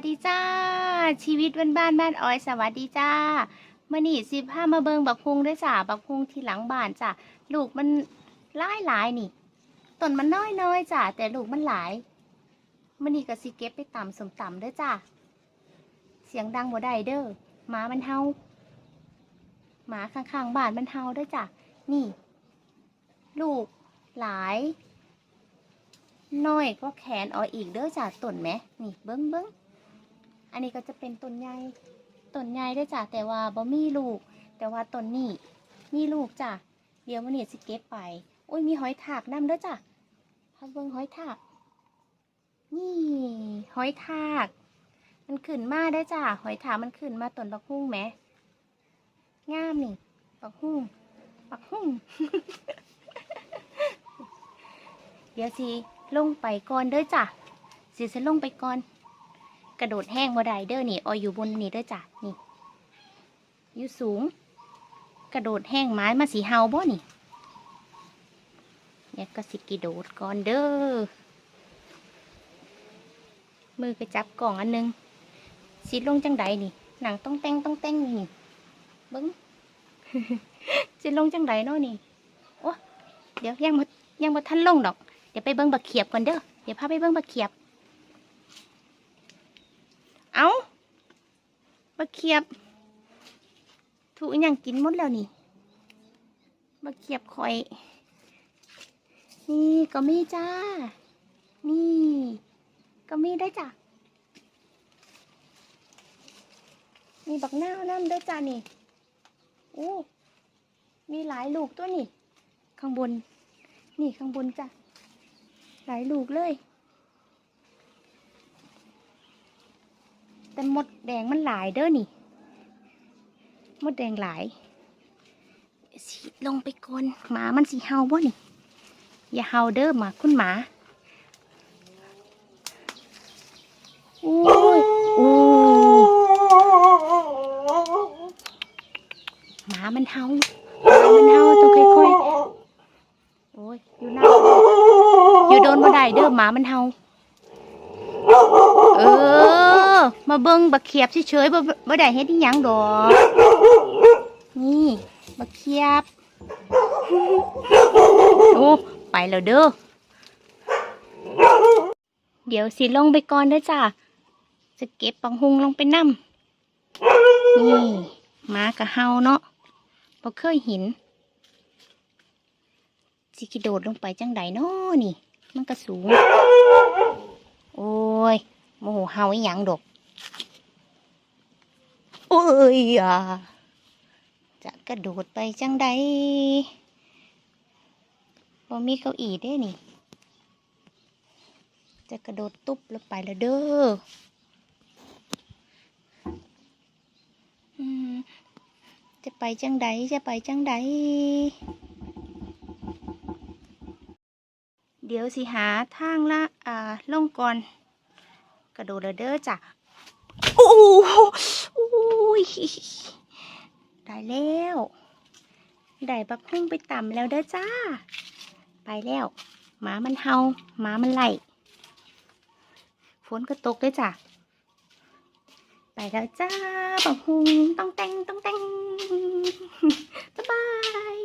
สดีจ้า ชีวิตบ้านบ้านบ้านออยสวัสดีจ้ามื่อนี่สิพามาเบิงบักพุงด้วยจ้าบักพุงที่หลังบ้านจ้าลูกมันหลายหลายนี่ต้นมันน้อยน้อยๆจ้าแต่ลูกมันหลายมื่อนี่ก็สิเก็บไปต่ำสมต่ำด้วยจ้าเสียงดังบ่ได้เด้อหมามันเฮาหมาข้างๆบ้านมันเฮาด้วยจ้านี่ ลูกหลายน้อยก็แขนเอาอีกเด้อจ้าต้นไหมนี่เบิ้งเบิ้ง อันนี้ก็จะเป็นต้นใหญ่ต้นใหญ่เด้จ้าแต่ว่าบ่มีลูก แต่ว่าต้นนี้มีลูกจ้าเดี๋ยววันนี้สิเก็บไปอุ้ยมีหอยทากนำเด้อจ้าพาเบิ้งหอยทาก นี่หอยทาก มันขึ้นมาได้จ้าหอยทากมันขึ้นมาต้นบักฮุ่งไหมงามนี่บักฮุ่งบักฮุ่งเดี๋ยวสิลงไปก่อนเด้อจ้ะสิจะลงไปก่อน กระโดดแห้งบ่ได้เด้อนี่ออยอยู่บนนี่เด้อจ้ะนี่อยู่สูง กระโดดแห้งไม้มาสีเฮาบ่นี่เนี่ยก็สิกระโดดก่อนเด้อมือก็จับกล่องอันหนึงสิลงจังใดนี่ หนังต้องแต่งต้องแต่งนี่เบิ้งสิลงจังใดเนาะนี่โอ้เดี๋ยวยังบ่ยังบ่ทันลงดอก เดี๋ยวไปเบิ้งบักเขียบก่อนเด้อเดี๋ยวพาไปเบิ้งบักเขียบ เอาบักเขียบ ถูกอย่างกินหมดแล้วนี่บักเขียบคอย นี่ก็มีจ้า นี่ ก็มีได้จ้ะมีบักหน้าน้ำด้วยจ้านี่โอ้มีหลายลูกตัวนี่ ข้างบน นี่ข้างบนจ้ะ หลายลูกเลย แต่มดแดงมันหลายเด้อนี่ มดแดงหลายสิลงไปก่อนหมามันสีเฮาบ่นี่ อย่าเฮาเด้อหมาคุณหมาโอ้ยโอ้หมามันเฮาหมามันเฮาต้องค่อยๆโอ้ยอยู่หน้าอยู่โดนบ่ได้เด้อหมามันเฮาเออ มาเบิ่งบักเขียบเฉยๆบ่บ่ได้เฮ็ดอีหยังดอก นี่บักเขียบ โอ้ ไปแล้วเด้อ เดี๋ยวสิลงไปก่อนเด้อจ้าจะเก็บปังหุงลงไปนำนี่มากะเฮาเนาะบ่เคยเห็นสิกระโดดลงไปจังใดเนาะนี่ มันก็สูง โอ้ยโมโหเฮาอีหยังดอก โอ้ยอะจะกระโดดไปจังใดบ่มีเก้าอี้เด้นี่ จะกระโดดตุ๊บลงไปแล้วเด้อจะไปจังใดจะไปจังใดเดี๋ยวสิหาทางละอ่าลงก่อน กระโดดแล้วเด้อจ้ะโอ้ ได้แล้วได้บักพุ่งไปต่ำแล้วเด้อจ้า ไปแล้วหมามันเฮาหมามันไล่ฝนก็ตกด้วยจ้ะไปแล้วจ้าบักฮุงต้องแต่งต้องแต่งบ๊ายบาย